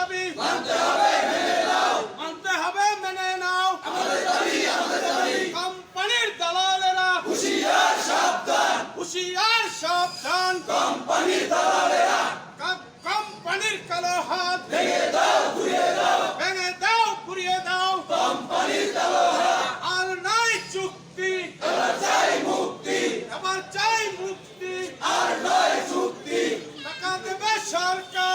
দাবি। মানতে হবে মেনে নাও। মানতে হবে মেনে নাও। আমাদের দাবি আমাদের দাবি। কোম্পানির দালালেরা। হুশিয়ার সাবধান। হুশিয়ার সাবধান। কোম্পানির দালালেরা। কোম্পানির কালো হাত। ভেঙে দাও ঘুরিয়ে দাও। ভেঙে দাও ঘুরিয়ে দাও। কোম্পানির কালো হাত আর নাই চুক্তি। এবার চাই মুক্তি। এবার চাই মুক্তি। আর নয় চুক্তি। টাকা দেবে সরকার।